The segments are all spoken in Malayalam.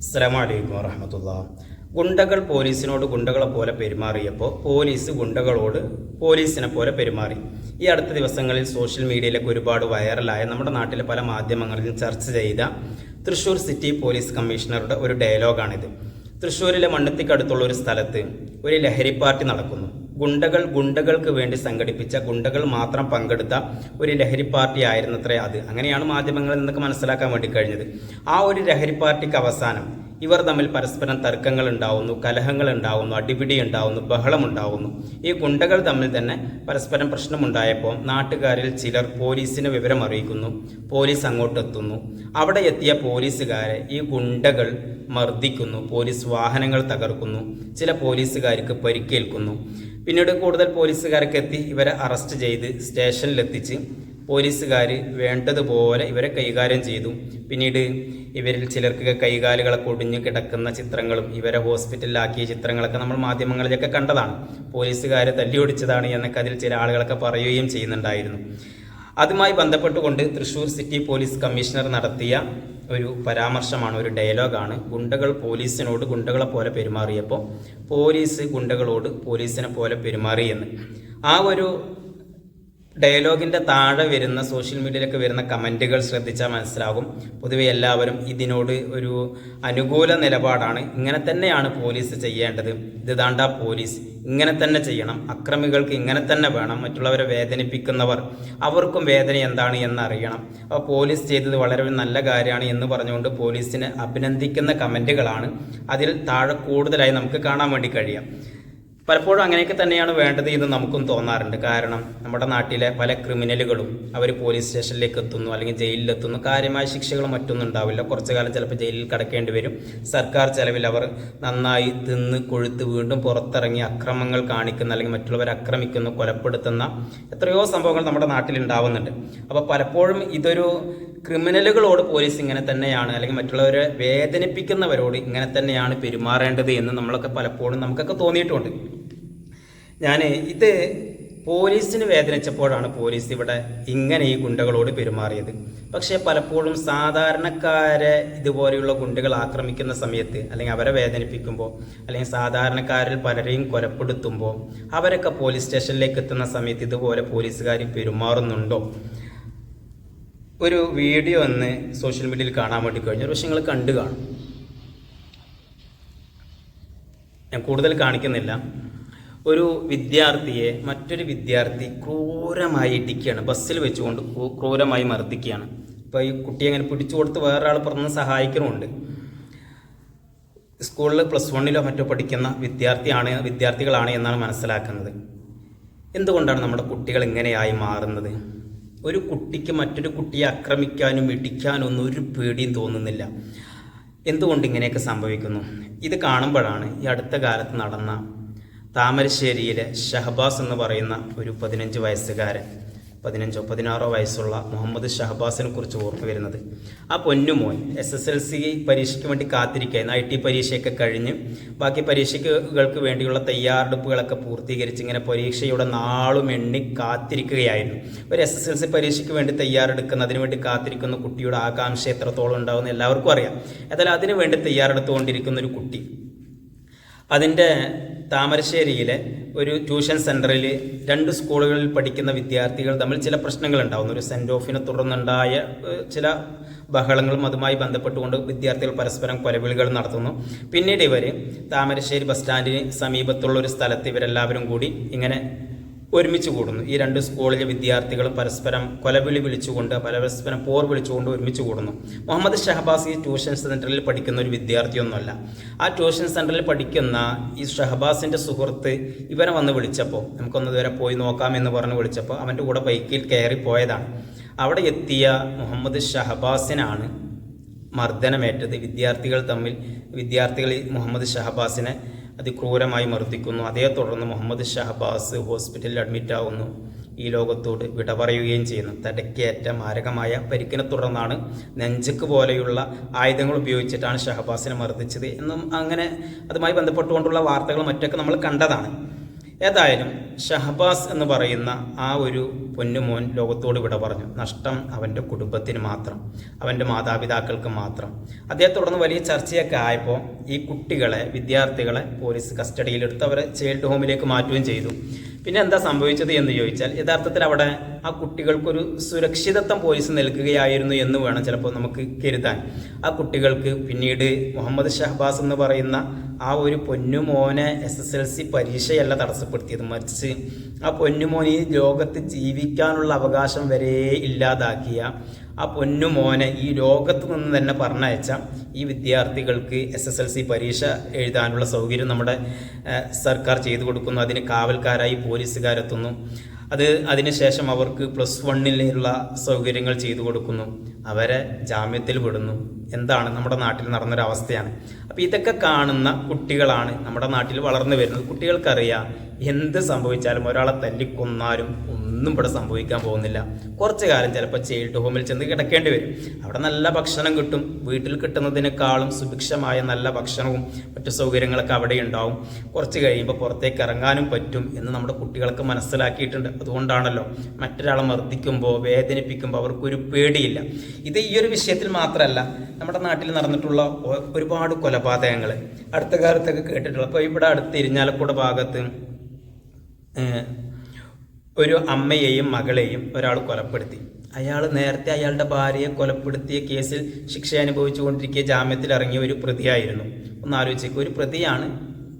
അസ്സലാമലൈക്കും വറഹമത്തുള്ള. ഗുണ്ടകൾ പോലീസിനോട് ഗുണ്ടകളെ പോലെ പെരുമാറിയപ്പോൾ പോലീസ് ഗുണ്ടകളോട് പോലീസിനെ പോലെ പെരുമാറി. ഈ അടുത്ത ദിവസങ്ങളിൽ സോഷ്യൽ മീഡിയയിലൊക്കെ ഒരുപാട് വൈറലായ നമ്മുടെ നാട്ടിലെ പല മാധ്യമങ്ങളിലും ചർച്ച ചെയ്ത തൃശ്ശൂർ സിറ്റി പോലീസ് കമ്മീഷണറുടെ ഒരു ഡയലോഗാണിത്. തൃശ്ശൂരിലെ മണ്ണത്തിക്കടുത്തുള്ള ഒരു സ്ഥലത്ത് ഒരു ലഹരി പാർട്ടി നടക്കുന്നു. ഗുണ്ടകൾ ഗുണ്ടകൾക്ക് വേണ്ടി സംഘടിപ്പിച്ച ഗുണ്ടകൾ മാത്രം പങ്കെടുത്ത ഒരു ലഹരി പാർട്ടി ആയിരുന്നത്രേ അത്. അങ്ങനെയാണ് മാധ്യമങ്ങളിൽ നിന്നൊക്കെ മനസ്സിലാക്കാൻ വേണ്ടി കഴിഞ്ഞത്. ആ ഒരു ലഹരി പാർട്ടിക്ക് അവസാനം ഇവർ തമ്മിൽ പരസ്പരം തർക്കങ്ങൾ ഉണ്ടാവുന്നു കലഹങ്ങൾ ഉണ്ടാവുന്നു അടിപിടി ഉണ്ടാവുന്നു ബഹളം ഉണ്ടാവുന്നു. ഈ ഗുണ്ടകൾ തമ്മിൽ തന്നെ പരസ്പരം പ്രശ്നമുണ്ടായപ്പോൾ നാട്ടുകാരിൽ ചിലർ പോലീസിന് വിവരം അറിയിക്കുന്നു പോലീസ് അങ്ങോട്ടെത്തുന്നു അവിടെ എത്തിയ പോലീസുകാരെ ഈ ഗുണ്ടകൾ മർദ്ദിക്കുന്നു പോലീസ് വാഹനങ്ങൾ തകർക്കുന്നു ചില പോലീസുകാർക്ക് പരിക്കേൽക്കുന്നു. പിന്നീട് കൂടുതൽ പോലീസുകാരൊക്കെ എത്തി ഇവരെ അറസ്റ്റ് ചെയ്ത് സ്റ്റേഷനിലെത്തിച്ച് പോലീസുകാർ വേണ്ടതുപോലെ ഇവരെ കൈകാര്യം ചെയ്തു. പിന്നീട് ഇവരിൽ ചിലർക്ക് കൈകാലുകളൊക്കെ ഒടിഞ്ഞു കിടക്കുന്ന ചിത്രങ്ങളും ഇവരെ ഹോസ്പിറ്റലിലാക്കിയ ചിത്രങ്ങളൊക്കെ നമ്മൾ മാധ്യമങ്ങളിലൊക്കെ കണ്ടതാണ്. പോലീസുകാർ തല്ലിയൊടിച്ചതാണ് എന്നൊക്കെ അതിൽ ചില ആളുകളൊക്കെ പറയുകയും ചെയ്യുന്നുണ്ടായിരുന്നു. അതുമായി ബന്ധപ്പെട്ടുകൊണ്ട് തൃശ്ശൂർ സിറ്റി പോലീസ് കമ്മീഷണർ നടത്തിയ ഒരു പരാമർശമാണ് ഒരു ഡയലോഗാണ്. ഗുണ്ടകൾ പോലീസിനോട് ഗുണ്ടകളെ പോലെ പെരുമാറിയപ്പോൾ പോലീസ് ഗുണ്ടകളോട് പോലീസിനെ പോലെ പെരുമാറിയെന്ന്. ആ ഒരു ഡയലോഗിന്റെ താഴെ വരുന്ന സോഷ്യൽ മീഡിയയിലൊക്കെ വരുന്ന കമന്റുകൾ ശ്രദ്ധിച്ചാൽ മനസ്സിലാകും. പൊതുവെ എല്ലാവരും ഇതിനോട് ഒരു അനുകൂല നിലപാടാണ്. ഇങ്ങനെ തന്നെയാണ് പോലീസ് ചെയ്യേണ്ടത്. ഇത് ദാണ്ട പോലീസ്. ഇങ്ങനെ തന്നെ ചെയ്യണം. അക്രമികൾക്ക് ഇങ്ങനെ തന്നെ വേണം. മറ്റുള്ളവരെ വേദനിപ്പിക്കുന്നവർ. അവർക്കും വേദന എന്താണ് എന്നറിയണം അപ്പോൾ പോലീസ് ചെയ്തത് വളരെ നല്ല കാര്യമാണ് എന്ന് പറഞ്ഞുകൊണ്ട് പോലീസിനെ അഭിനന്ദിക്കുന്ന കമന്റുകളാണ് അതിൽ താഴെ കൂടുതലായി നമുക്ക് കാണാൻ വേണ്ടി കഴിയാം. പലപ്പോഴും അങ്ങനെയൊക്കെ തന്നെയാണ് വേണ്ടത് എന്ന് നമുക്കും തോന്നാറുണ്ട്. കാരണം നമ്മുടെ നാട്ടിലെ പല ക്രിമിനലുകളും അവർ പോലീസ് സ്റ്റേഷനിലേക്ക് എത്തുന്നു അല്ലെങ്കിൽ ജയിലിലെത്തുന്നു കാര്യമായ ശിക്ഷകളും മറ്റൊന്നും ഉണ്ടാവില്ല. കുറച്ചു കാലം ചിലപ്പോൾ ജയിലിൽ കിടക്കേണ്ടി വരും. സർക്കാർ ചെലവിൽ അവർ നന്നായി തിന്ന് കൊഴുത്ത് വീണ്ടും പുറത്തിറങ്ങി അക്രമങ്ങൾ കാണിക്കുന്ന അല്ലെങ്കിൽ മറ്റുള്ളവരെ ആക്രമിക്കുന്നു കൊലപ്പെടുത്തുന്ന എത്രയോ സംഭവങ്ങൾ നമ്മുടെ നാട്ടിൽ ഉണ്ടാവുന്നുണ്ട്. അപ്പോൾ പലപ്പോഴും ഇതൊരു ക്രിമിനലുകളോട് പോലീസ് ഇങ്ങനെ തന്നെയാണ് അല്ലെങ്കിൽ മറ്റുള്ളവരെ വേദനിപ്പിക്കുന്നവരോട് ഇങ്ങനെ തന്നെയാണ് പെരുമാറേണ്ടത് എന്ന് നമ്മളൊക്കെ പലപ്പോഴും നമുക്കൊക്കെ തോന്നിയിട്ടുണ്ട്. ഞാൻ ഇത് പോലീസിന് വേദനിച്ചപ്പോഴാണ് പോലീസ് ഇവിടെ ഇങ്ങനെ ഈ ഗുണ്ടകളോട് പെരുമാറിയത്. പക്ഷേ പലപ്പോഴും സാധാരണക്കാരെ ഇതുപോലെയുള്ള ഗുണ്ടകൾ ആക്രമിക്കുന്ന സമയത്ത് അല്ലെങ്കിൽ അവരെ വേദനിപ്പിക്കുമ്പോൾ അല്ലെങ്കിൽ സാധാരണക്കാരിൽ പലരെയും കൊലപ്പെടുത്തുമ്പോൾ അവരൊക്കെ പോലീസ് സ്റ്റേഷനിലേക്ക് എത്തുന്ന സമയത്ത് ഇതുപോലെ പോലീസുകാർ പെരുമാറുന്നുണ്ടോ? ഒരു വീഡിയോ ഒന്ന് സോഷ്യൽ മീഡിയയിൽ കാണാൻ വേണ്ടി കഴിഞ്ഞു. പക്ഷെ നിങ്ങൾ കണ്ടു കാണും. ഞാൻ കൂടുതൽ കാണിക്കുന്നില്ല. ഒരു വിദ്യാർത്ഥിയെ മറ്റൊരു വിദ്യാർത്ഥി ക്രൂരമായി ഇടിക്കുകയാണ്. ബസ്സിൽ വെച്ചുകൊണ്ട് ക്രൂരമായി മർദ്ദിക്കുകയാണ്. ഇപ്പോൾ ഈ കുട്ടിയെ അങ്ങനെ പിടിച്ചു കൊടുത്ത് വേറൊരാൾ പുറത്തുനിന്ന് സഹായിക്കണമുണ്ട്. സ്കൂളിൽ പ്ലസ് വണ്ണിലോ മറ്റോ പഠിക്കുന്ന വിദ്യാർത്ഥിയാണ് വിദ്യാർത്ഥികളാണ് എന്നാണ് മനസ്സിലാക്കുന്നത്. എന്തുകൊണ്ടാണ് നമ്മുടെ കുട്ടികൾ ഇങ്ങനെയായി മാറുന്നത്? ഒരു കുട്ടിക്ക് മറ്റൊരു കുട്ടിയെ ആക്രമിക്കാനും ഇടിക്കാനും ഒന്നും ഒരു പേടിയും തോന്നുന്നില്ല. എന്തുകൊണ്ട് ഇങ്ങനെയൊക്കെ സംഭവിക്കുന്നു? ഇത് കാണുമ്പോഴാണ് ഈ അടുത്ത കാലത്ത് നടന്ന താമരശ്ശേരിയിലെ ഷഹബാസ് എന്ന് പറയുന്ന ഒരു പതിനഞ്ച് വയസ്സുകാരൻ പതിനഞ്ചോ പതിനാറോ വയസ്സുള്ള മുഹമ്മദ് ഷഹബാസിനെ കുറിച്ച് ഓർമ്മ വരുന്നത്. ആ പൊന്നുമോൻ എസ് എസ് എൽ സി പരീക്ഷയ്ക്ക് വേണ്ടി കാത്തിരിക്കുകയായിരുന്നു. ഐ ടി പരീക്ഷയൊക്കെ കഴിഞ്ഞ് ബാക്കി പരീക്ഷകൾക്ക് വേണ്ടിയുള്ള തയ്യാറെടുപ്പുകളൊക്കെ പൂർത്തീകരിച്ച് ഇങ്ങനെ പരീക്ഷയുടെ നാളും എണ്ണി കാത്തിരിക്കുകയായിരുന്നു. ഒരു എസ് എസ് എൽ സി പരീക്ഷയ്ക്ക് വേണ്ടി തയ്യാറെടുക്കുന്നതിന് വേണ്ടി കാത്തിരിക്കുന്ന കുട്ടിയുടെ ആകാംക്ഷ എത്രത്തോളം ഉണ്ടാകുമെന്ന് എല്ലാവർക്കും അറിയാം. എന്നാലും അതിനു വേണ്ടി തയ്യാറെടുത്തുകൊണ്ടിരിക്കുന്ന ഒരു കുട്ടി അതിന്റെ താമരശ്ശേരിയിലെ ഒരു ട്യൂഷൻ സെന്ററിൽ രണ്ട് സ്കൂളുകളിൽ പഠിക്കുന്ന വിദ്യാർത്ഥികൾ തമ്മിൽ ചില പ്രശ്നങ്ങൾ ഉണ്ടാകുന്നു ഒരു സെന്റ് ഓഫിനെ തുടർന്നുണ്ടായ ചില ബഹളങ്ങളും അതുമായി ബന്ധപ്പെട്ടുകൊണ്ട് വിദ്യാർത്ഥികൾ പരസ്പരം കൊലവിളികൾ നടത്തുന്നു. പിന്നീട് ഇവർ താമരശ്ശേരി ബസ് സ്റ്റാൻഡിന് സമീപത്തുള്ള ഒരു സ്ഥലത്ത് ഇവരെല്ലാവരും കൂടി ഇങ്ങനെ ഒരുമിച്ച് കൂടുന്നു. ഈ രണ്ട് സ്കൂളിലെ വിദ്യാർത്ഥികളും പരസ്പരം കൊലവിളി വിളിച്ചുകൊണ്ട് പരസ്പരം പോർ വിളിച്ചുകൊണ്ട് ഒരുമിച്ച് കൂടുന്നു. മുഹമ്മദ് ഷഹബാസ് ഈ ട്യൂഷൻ സെന്ററിൽ പഠിക്കുന്ന ഒരു വിദ്യാർത്ഥിയൊന്നുമല്ല. ആ ട്യൂഷൻ സെന്ററിൽ പഠിക്കുന്ന ഈ ഷഹബാസിന്റെ സുഹൃത്ത് ഇവനെ വന്ന് വിളിച്ചപ്പോൾ നമുക്കൊന്ന് ഇതുവരെ പോയി നോക്കാം എന്ന് പറഞ്ഞ് വിളിച്ചപ്പോൾ അവന്റെ കൂടെ ബൈക്കിൽ കയറി പോയതാണ്. അവിടെ എത്തിയ മുഹമ്മദ് ഷഹബാസിനാണ് മർദ്ദനമേറ്റത്. വിദ്യാർത്ഥികൾ തമ്മിൽ വിദ്യാർത്ഥികൾ മുഹമ്മദ് ഷഹബാസിനെ അതിക്രൂരമായി മർദ്ദിക്കുന്നു. അതേ തുടർന്ന് മുഹമ്മദ് ഷഹബാസ് ഹോസ്പിറ്റലിൽ അഡ്മിറ്റ് ആവുന്നു. ഈ ലോകത്തോട് വിട പറയുകയും ചെയ്യുന്നു. തടക്കേറ്റ മാരകമായ പരിക്കിനെ തുടർന്നാണ് നെഞ്ചക്ക് പോലെയുള്ള ആയുധങ്ങൾ ഉപയോഗിച്ചിട്ടാണ് ഷഹബാസിനെ മർദ്ദിച്ചത് എന്നും അങ്ങനെ അതുമായി ബന്ധപ്പെട്ടുകൊണ്ടുള്ള വാർത്തകൾ മറ്റൊക്കെ നമ്മൾ കണ്ടതാണ്. ഏതായാലും ഷഹബാസ് എന്ന് പറയുന്ന ആ ഒരു പൊന്നുമോൻ ലോകത്തോട് വിട പറഞ്ഞു. നഷ്ടം അവന്റെ കുടുംബത്തിന് മാത്രം അവന്റെ മാതാപിതാക്കൾക്ക് മാത്രം. അദ്ദേഹത്തോടൊന്ന് വലിയ ചർച്ചയൊക്കെ ആയപ്പോൾ ഈ കുട്ടികളെ വിദ്യാർത്ഥികളെ പോലീസ് കസ്റ്റഡിയിലെടുത്ത് അവരെ ചൈൽഡ് ഹോമിലേക്ക് മാറ്റുകയും ചെയ്തു. പിന്നെ എന്താ സംഭവിച്ചത് എന്ന് ചോദിച്ചാൽ യഥാർത്ഥത്തിൽ അവിടെ ആ കുട്ടികൾക്കൊരു സുരക്ഷിതത്വം പോലീസ് നൽകുകയായിരുന്നു എന്ന് വേണം ചിലപ്പോൾ നമുക്ക് കരുതാൻ. ആ കുട്ടികൾക്ക് പിന്നീട് മുഹമ്മദ് ഷഹബാസ് എന്ന് പറയുന്ന ആ ഒരു പൊന്നുമോനെ എസ് എസ് എൽ സി പരീക്ഷയല്ല തടസ്സപ്പെടുത്തിയത്. മറിച്ച് ആ പൊന്നുമോനെ ഈ ലോകത്ത് ജീവിക്കാനുള്ള അവകാശം വരെ ഇല്ലാതാക്കിയ ആ പൊന്നുമോനെ ഈ ലോകത്ത് നിന്ന് തന്നെ പറഞ്ഞയച്ച ഈ വിദ്യാർത്ഥികൾക്ക് എസ് എസ് എൽ സി പരീക്ഷ എഴുതാനുള്ള സൗകര്യം നമ്മുടെ സർക്കാർ ചെയ്തു കൊടുക്കുന്നു. അതിന് കാവൽക്കാരായി പോലീസുകാരെത്തുന്നു. അത് അതിനുശേഷം അവർക്ക് പ്ലസ് വണ്ണിലുള്ള സൗകര്യങ്ങൾ ചെയ്തു കൊടുക്കുന്നു. അവരെ ജാമ്യത്തിൽ വിടുന്നു. എന്താണ് നമ്മുടെ നാട്ടിൽ നടന്നൊരവസ്ഥയാണ്. അപ്പോൾ ഇതൊക്കെ കാണുന്ന കുട്ടികളാണ് നമ്മുടെ നാട്ടിൽ വളർന്നു വരുന്നത്. കുട്ടികൾക്കറിയാം എന്ത് സംഭവിച്ചാലും ഒരാളെ തല്ലിക്കൊന്നാലും ഒന്നും ഇവിടെ സംഭവിക്കാൻ പോകുന്നില്ല. കുറച്ച് കാലം ചിലപ്പോൾ ചൈൽഡ് ഹോമിൽ ചെന്ന് കിടക്കേണ്ടി വരും. അവിടെ നല്ല ഭക്ഷണം കിട്ടും. വീട്ടിൽ കിട്ടുന്നതിനേക്കാളും സുഭിക്ഷമായ നല്ല ഭക്ഷണവും മറ്റു സൗകര്യങ്ങളൊക്കെ അവിടെ ഉണ്ടാവും. കുറച്ച് കഴിയുമ്പോൾ പുറത്തേക്ക് ഇറങ്ങാനും പറ്റും എന്ന് നമ്മുടെ കുട്ടികൾക്ക് മനസ്സിലാക്കിയിട്ടുണ്ട്. അതുകൊണ്ടാണല്ലോ മറ്റൊരാളെ മർദ്ദിക്കുമ്പോൾ വേദനിപ്പിക്കുമ്പോൾ അവർക്കൊരു പേടിയില്ല. ഇത് ഈ ഒരു വിഷയത്തിൽ മാത്രമല്ല നമ്മുടെ നാട്ടിൽ നടന്നിട്ടുള്ള ഒരുപാട് കൊലപാതകങ്ങൾ അടുത്ത കാലത്തൊക്കെ കേട്ടിട്ടുള്ളൂ അപ്പോൾ ഇവിടെ അടുത്ത് ഇരിഞ്ഞാലക്കുട ഭാഗത്ത് ഒരു അമ്മയെയും മകളെയും ഒരാൾ കൊലപ്പെടുത്തി. അയാൾ നേരത്തെ അയാളുടെ ഭാര്യയെ കൊലപ്പെടുത്തിയ കേസിൽ ശിക്ഷ അനുഭവിച്ചു കൊണ്ടിരിക്കെ ജാമ്യത്തിൽ ഇറങ്ങിയ ഒരു പ്രതിയായിരുന്നു. ഒന്ന് ആലോചിക്കുക ഒരു പ്രതിയാണ്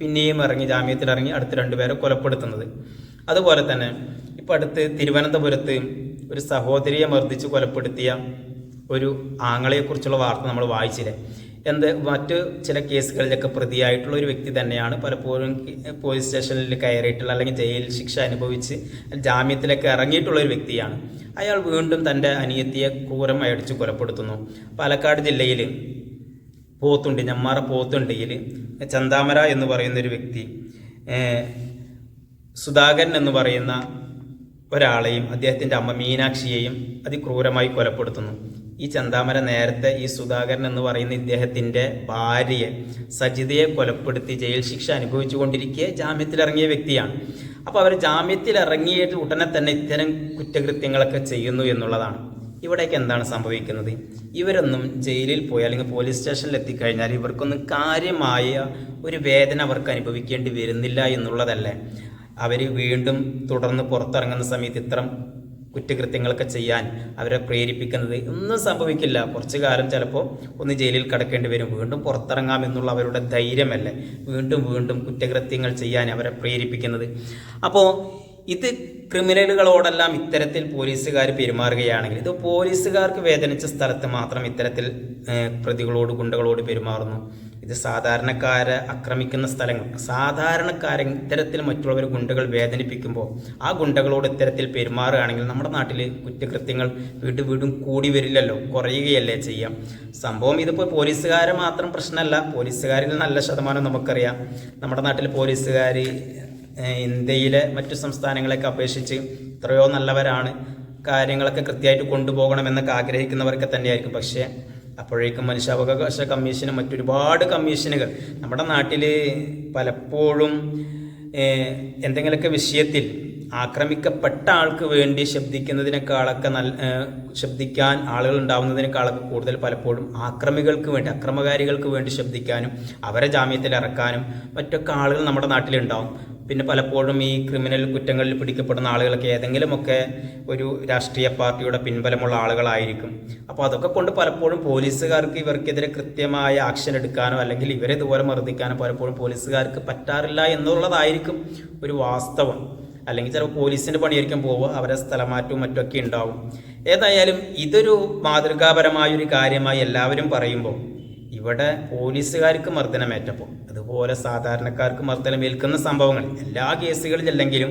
പിന്നെയും ഇറങ്ങി ജാമ്യത്തിൽ ഇറങ്ങി അടുത്ത രണ്ടുപേരെ കൊലപ്പെടുത്തുന്നത്. അതുപോലെ തന്നെ ഇപ്പം അടുത്ത് തിരുവനന്തപുരത്ത് ഒരു സഹോദരിയെ മർദ്ദിച്ച് കൊലപ്പെടുത്തിയ ഒരു ആങ്ങളെക്കുറിച്ചുള്ള വാർത്ത നമ്മൾ വായിച്ചില്ലേ? എന്ത് മറ്റ് ചില കേസുകളിലൊക്കെ പ്രതിയായിട്ടുള്ള ഒരു വ്യക്തി തന്നെയാണ് പലപ്പോഴും പോലീസ് സ്റ്റേഷനിൽ കയറിയിട്ടുള്ള അല്ലെങ്കിൽ ജയിൽ ശിക്ഷ അനുഭവിച്ച് ജാമ്യത്തിലൊക്കെ ഇറങ്ങിയിട്ടുള്ള ഒരു വ്യക്തിയാണ്. അയാൾ വീണ്ടും തന്റെ അനിയത്തിയെ ക്രൂരമായി അടിച്ച് കൊലപ്പെടുത്തുന്നു. പാലക്കാട് ജില്ലയിൽ പോത്തുണ്ടി ഞമ്മാറ പോത്തുണ്ടിയിൽ ചന്താമര എന്ന് പറയുന്ന ഒരു വ്യക്തി സുധാകരൻ എന്ന് പറയുന്ന ഒരാളെയും അദ്ദേഹത്തിന്റെ അമ്മ മീനാക്ഷിയെയും അതിക്രൂരമായി കൊലപ്പെടുത്തുന്നു. ഈ ചന്താമര നേരത്തെ ഈ സുധാകരൻ എന്ന് പറയുന്ന ഇദ്ദേഹത്തിന്റെ ഭാര്യയെ സജിതയെ കൊലപ്പെടുത്തി ജയിൽ ശിക്ഷ അനുഭവിച്ചു കൊണ്ടിരിക്കെ ജാമ്യത്തിലിറങ്ങിയ വ്യക്തിയാണ്. അപ്പോൾ അവർ ജാമ്യത്തിൽ ഇറങ്ങിയിട്ട് ഉടനെ തന്നെ ഇത്തരം കുറ്റകൃത്യങ്ങളൊക്കെ ചെയ്യുന്നു എന്നുള്ളതാണ്. ഇവിടേക്ക് എന്താണ് സംഭവിക്കുന്നത്? ഇവരൊന്നും ജയിലിൽ പോയി അല്ലെങ്കിൽ പോലീസ് സ്റ്റേഷനിൽ എത്തിക്കഴിഞ്ഞാൽ ഇവർക്കൊന്നും കാര്യമായ ഒരു വേദന അവർക്ക് അനുഭവിക്കേണ്ടി വരുന്നില്ല എന്നുള്ളതല്ലേ? അവർ വീണ്ടും തുടർന്ന് പുറത്തിറങ്ങുന്ന സമയത്ത് ഇത്തരം കുറ്റകൃത്യങ്ങളൊക്കെ ചെയ്യാൻ അവരെ പ്രേരിപ്പിക്കുന്നത് ഒന്നും സംഭവിക്കില്ല. കുറച്ചു കാലം ചിലപ്പോൾ ഒന്ന് ജയിലിൽ കിടക്കേണ്ടി വരും. വീണ്ടും പുറത്തിറങ്ങാം എന്നുള്ള അവരുടെ ധൈര്യമല്ലേ? വീണ്ടും വീണ്ടും കുറ്റകൃത്യങ്ങൾ ചെയ്യാൻ അവരെ പ്രേരിപ്പിക്കുന്നത്. അപ്പോൾ ഇത് ക്രിമിനലുകളോടെല്ലാം ഇത്തരത്തിൽ പോലീസുകാർ പെരുമാറുകയാണെങ്കിൽ ഇത് പോലീസുകാർക്ക് വേദനിച്ച സ്ഥലത്ത് മാത്രം ഇത്തരത്തിൽ പ്രതികളോട് ഗുണ്ടകളോട് പെരുമാറുന്നു. ഇത് സാധാരണക്കാരെ ആക്രമിക്കുന്ന സ്ഥലങ്ങൾ. സാധാരണക്കാരെ ഇത്തരത്തിൽ മറ്റുള്ളവർ ഗുണ്ടകൾ വേദനിപ്പിക്കുമ്പോൾ ആ ഗുണ്ടകളോട് ഇത്തരത്തിൽ പെരുമാറുകയാണെങ്കിൽ നമ്മുടെ നാട്ടിൽ കുറ്റകൃത്യങ്ങൾ വീണ്ടും വീടും കൂടി വരില്ലല്ലോ. കുറയുകയല്ലേ ചെയ്യാം. സംഭവം ഇതിപ്പോൾ പോലീസുകാരെ മാത്രം പ്രശ്നമല്ല. പോലീസുകാരിൽ നല്ല ശതമാനം നമുക്കറിയാം. നമ്മുടെ നാട്ടിൽ പോലീസുകാർ ഇന്ത്യയിലെ മറ്റു സംസ്ഥാനങ്ങളെയൊക്കെ അപേക്ഷിച്ച് എത്രയോ നല്ലവരാണ്. കാര്യങ്ങളൊക്കെ കൃത്യമായിട്ട് കൊണ്ടുപോകണമെന്നൊക്കെ ആഗ്രഹിക്കുന്നവരൊക്കെ തന്നെയായിരിക്കും. പക്ഷേ അപ്പോഴേക്കും മനുഷ്യാവകാശ കമ്മീഷനും മറ്റൊരുപാട് കമ്മീഷനുകൾ. നമ്മുടെ നാട്ടിൽ പലപ്പോഴും എന്തെങ്കിലുമൊക്കെ വിഷയത്തിൽ ആക്രമിക്കപ്പെട്ട ആൾക്ക് വേണ്ടി ശബ്ദിക്കുന്നതിനേക്കാളൊക്കെ നല്ല ശബ്ദിക്കാൻ ആളുകൾ ഉണ്ടാവുന്നതിനേക്കാളൊക്കെ കൂടുതൽ പലപ്പോഴും ആക്രമികൾക്ക് വേണ്ടി അക്രമകാരികൾക്ക് വേണ്ടി ശബ്ദിക്കാനും അവരെ ജാമ്യത്തിൽ ഇറക്കാനും മറ്റൊക്കെ ആളുകൾ നമ്മുടെ നാട്ടിലുണ്ടാവും. പിന്നെ പലപ്പോഴും ഈ ക്രിമിനൽ കുറ്റങ്ങളിൽ പിടിക്കപ്പെടുന്ന ആളുകളൊക്കെ ഏതെങ്കിലുമൊക്കെ ഒരു രാഷ്ട്രീയ പാർട്ടിയുടെ പിൻബലമുള്ള ആളുകളായിരിക്കും. അപ്പോൾ അതൊക്കെ കൊണ്ട് പലപ്പോഴും പോലീസുകാർക്ക് ഇവർക്കെതിരെ കൃത്യമായ ആക്ഷൻ എടുക്കാനോ അല്ലെങ്കിൽ ഇവരെ ഇതുപോലെ മർദ്ദിക്കാനോ പലപ്പോഴും പോലീസുകാർക്ക് പറ്റാറില്ല എന്നുള്ളതായിരിക്കും ഒരു വാസ്തവം. അല്ലെങ്കിൽ ചിലപ്പോൾ പോലീസിന്റെ പണിയായിരിക്കും പോവുക അവരെ സ്ഥലമാറ്റവും മറ്റൊക്കെ ഉണ്ടാവും. ഏതായാലും ഇതൊരു മാതൃകാപരമായൊരു കാര്യമായി എല്ലാവരും പറയുമ്പോൾ ഇവിടെ പോലീസുകാർക്ക് മർദ്ദനമേറ്റപ്പോൾ അതുപോലെ സാധാരണക്കാർക്ക് മർദ്ദനമേൽക്കുന്ന സംഭവങ്ങൾ എല്ലാ കേസുകളിലല്ലെങ്കിലും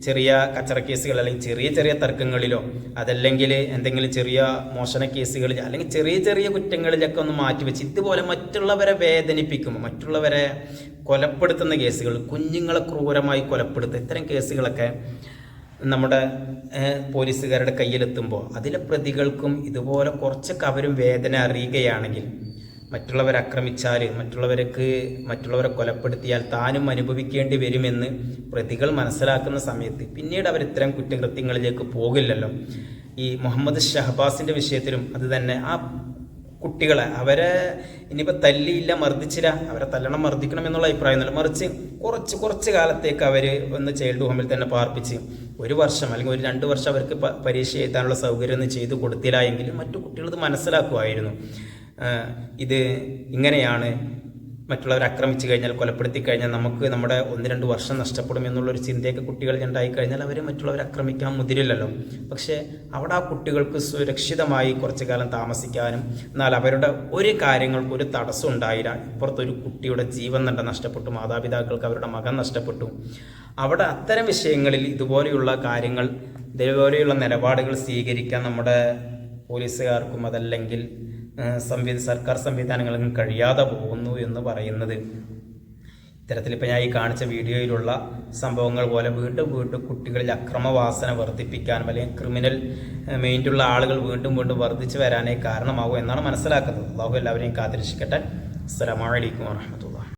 ചെറിയ കച്ചറ കേസുകൾ അല്ലെങ്കിൽ ചെറിയ ചെറിയ തർക്കങ്ങളിലോ അതല്ലെങ്കിൽ എന്തെങ്കിലും ചെറിയ മോഷണ കേസുകളിൽ അല്ലെങ്കിൽ ചെറിയ ചെറിയ കുറ്റങ്ങളിലൊക്കെ ഒന്ന് മാറ്റിവെച്ച് ഇതുപോലെ മറ്റുള്ളവരെ വേദനിപ്പിക്കുമ്പോൾ മറ്റുള്ളവരെ കൊലപ്പെടുത്തുന്ന കേസുകൾ കുഞ്ഞുങ്ങളെ ക്രൂരമായി കൊലപ്പെടുത്തുക ഇത്തരം കേസുകളൊക്കെ നമ്മുടെ പോലീസുകാരുടെ കയ്യിലെത്തുമ്പോൾ അതിലെ പ്രതികൾക്കും ഇതുപോലെ കുറച്ചൊക്കെ അവരും വേദന അറിയുകയാണെങ്കിൽ മറ്റുള്ളവരെ ആക്രമിച്ചാൽ മറ്റുള്ളവർക്ക് മറ്റുള്ളവരെ കൊലപ്പെടുത്തിയാൽ താനും അനുഭവിക്കേണ്ടി വരുമെന്ന് പ്രതികൾ മനസ്സിലാക്കുന്ന സമയത്ത് പിന്നീട് അവർ ഇത്തരം കുറ്റകൃത്യങ്ങളിലേക്ക് പോകില്ലല്ലോ. ഈ മുഹമ്മദ് ഷഹബാസിന്റെ വിഷയത്തിലും അത് തന്നെ. ആ കുട്ടികളെ അവരെ ഇനിയിപ്പോൾ തല്ലിയില്ല മർദ്ദിച്ചില്ല അവരെ തല്ലണം മർദ്ദിക്കണം എന്നുള്ള അഭിപ്രായമൊന്നുമില്ല മറിച്ച് കുറച്ച് കുറച്ച് കാലത്തേക്ക് അവർ ഒന്ന് ചൈൽഡ് ഹോമിൽ തന്നെ പാർപ്പിച്ച് ഒരു വർഷം അല്ലെങ്കിൽ ഒരു രണ്ട് വർഷം അവർക്ക് പരീക്ഷ എഴുതാനുള്ള സൗകര്യം ഒന്ന് ചെയ്തു കൊടുത്തില്ല എങ്കിലും മറ്റു കുട്ടികൾ ഇത് മനസ്സിലാക്കുമായിരുന്നു. ഇത് ഇങ്ങനെയാണ്. മറ്റുള്ളവർ ആക്രമിച്ചു കഴിഞ്ഞാൽ കൊലപ്പെടുത്തി കഴിഞ്ഞാൽ നമുക്ക് നമ്മുടെ ഒന്ന് രണ്ട് വർഷം നഷ്ടപ്പെടും എന്നുള്ളൊരു ചിന്തയൊക്കെ കുട്ടികൾ ഉണ്ടായി കഴിഞ്ഞാൽ അവരെ മറ്റുള്ളവർ ആക്രമിക്കാൻ മുതിരില്ലല്ലോ. പക്ഷേ അവിടെ ആ കുട്ടികൾക്ക് സുരക്ഷിതമായി കുറച്ചു കാലം താമസിക്കാനും എന്നാൽ അവരുടെ ഒരു കാര്യങ്ങൾക്ക് ഒരു തടസ്സം ഉണ്ടായില്ല. ഇപ്പുറത്തൊരു കുട്ടിയുടെ ജീവൻ തന്നെ നഷ്ടപ്പെട്ടു മാതാപിതാക്കൾക്ക് അവരുടെ മകൻ നഷ്ടപ്പെട്ടു. അവിടെ അത്തരം വിഷയങ്ങളിൽ ഇതുപോലെയുള്ള കാര്യങ്ങൾ ഇതേപോലെയുള്ള നിലപാടുകൾ സ്വീകരിക്കാൻ നമ്മുടെ പോലീസുകാർക്കും അതല്ലെങ്കിൽ ഏഹ്, സംവി സർക്കാർ സംവിധാനങ്ങൾക്കും കഴിയാതെ പോകുന്നു എന്ന് പറയുന്നത്. ഇത്തരത്തിൽ ഇപ്പോൾ ഞാൻ ഈ കാണിച്ച വീഡിയോയിലുള്ള സംഭവങ്ങൾ പോലെ വീണ്ടും വീണ്ടും കുട്ടികളിൽ അക്രമവാസന വർദ്ധിപ്പിക്കാനും അല്ലെങ്കിൽ ക്രിമിനൽ മെയിൻഡുള്ള ആളുകൾ വീണ്ടും വീണ്ടും വർദ്ധിച്ചു വരാനേ കാരണമാകും എന്നാണ് മനസ്സിലാക്കുന്നത്. അള്ളാഹു എല്ലാവരെയും കാത്തിരക്ഷിക്കട്ടെ. അസ്സലാമലൈക്കും വാഹമത്തുള്ള